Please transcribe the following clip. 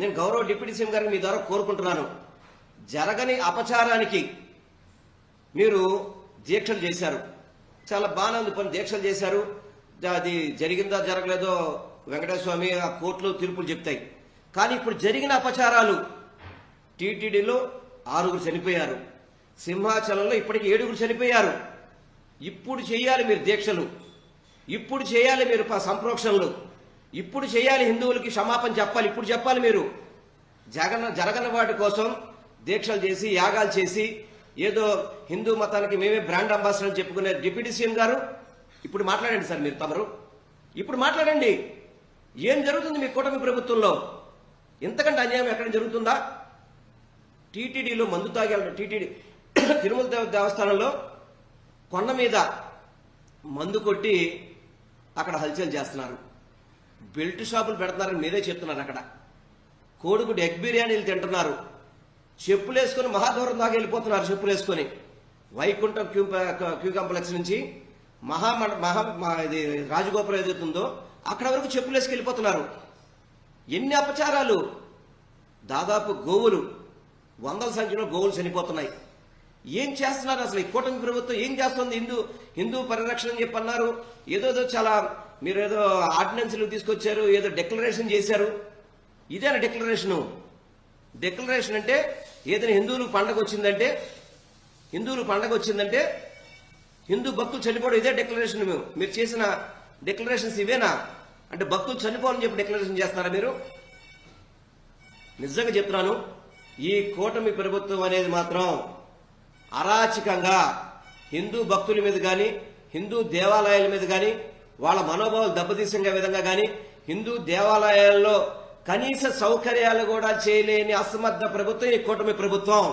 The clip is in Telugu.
నేను గౌరవ డిప్యూటీ సీఎం గారిని మీ ద్వారా కోరుకుంటున్నాను. జరగని అపచారానికి మీరు దీక్షలు చేశారు. చాలా బాగానే ఉంది పని దీక్షలు చేశారు. అది జరిగిందా జరగలేదో వెంకటేశ్వర స్వామి ఆ కోర్టులో తీర్పులు చెప్తాయి. కానీ ఇప్పుడు జరిగిన అపచారాలు టీటీడీలో ఆరుగురు చనిపోయారు. సింహాచలంలో ఇప్పటికి ఏడుగురు చనిపోయారు. ఇప్పుడు చేయాలి మీరు దీక్షలు. ఇప్పుడు చేయాలి మీరు సంప్రోక్షణలు. ఇప్పుడు చేయాలి హిందువులకి క్షమాపణ చెప్పాలి. ఇప్పుడు చెప్పాలి మీరు. జగన్ జరగని వాటి కోసం దీక్షలు చేసి యాగాలు చేసి ఏదో హిందూ మతానికి మేమే బ్రాండ్ అంబాసిడర్ చెప్పుకునే డిప్యూటీ సీఎం గారు ఇప్పుడు మాట్లాడండి సార్ మీరు తమరు. ఇప్పుడు మాట్లాడండి. ఏం జరుగుతుంది మీ కూటమి ప్రభుత్వంలో? ఇంతకంటే అన్యాయం ఎక్కడ జరుగుతుందా? టీటీడీలో మందు తాగే టీటీడీ తిరుమల దేవస్థానంలో కొండ మీద మందు కొట్టి అక్కడ హల్చల్ చేస్తున్నారు. బెల్ట్ షాపులు పెడుతున్నారని మీరే చెప్తున్నారు అక్కడ. కోడిగుడ్డు ఎగ్ బిర్యానీలు తింటున్నారు. చెప్పులు వేసుకొని మహాదూరం దాకా వెళ్ళిపోతున్నారు చెప్పులు వేసుకొని వైకుంఠం క్యూ క్యూ కాంప్లెక్స్ నుంచి మహా మహా మా- ఇది రాజగోపురం ఏదైతుందో అక్కడ వరకు చెప్పులు వేసుకు వెళ్ళిపోతున్నారు. ఎన్ని అపచారాలు? దాదాపు గోవులు. వందల సంఖ్యలో గోవులు చనిపోతున్నాయి. ఏం చేస్తున్నారు అసలు ఈ కూటమి ప్రభుత్వం? ఏం చేస్తుంది హిందూ హిందూ పరిరక్షణ అని చెప్పి అన్నారు ఏదోదో చాలా మీరు ఏదో ఆర్డినెన్స్లు తీసుకొచ్చారు ఏదో డిక్లరేషన్ చేశారు. ఇదేనా డిక్లరేషను? డిక్లరేషన్ అంటే ఏదైనా హిందువులు పండగ వచ్చిందంటే హిందువులు పండగ వచ్చిందంటే హిందూ భక్తులు చనిపోవడం ఇదే డిక్లరేషన్ మేము. మీరు చేసిన డిక్లరేషన్స్ ఇవేనా? అంటే భక్తులు చనిపోవాలని చెప్పి డిక్లరేషన్ చేస్తారా మీరు? నిజంగా చెప్తున్నాను ఈ కూటమి ప్రభుత్వం అనేది మాత్రం అరాచకంగా హిందూ భక్తుల మీద కానీ హిందూ దేవాలయాల మీద కానీ వాళ్ళ మనోభావాలు దెబ్బతీసే విధంగా కానీ హిందూ దేవాలయాల్లో కనీస సౌకర్యాలు కూడా చేయలేని అసమర్థ ప్రభుత్వం ఈ కూటమి ప్రభుత్వం.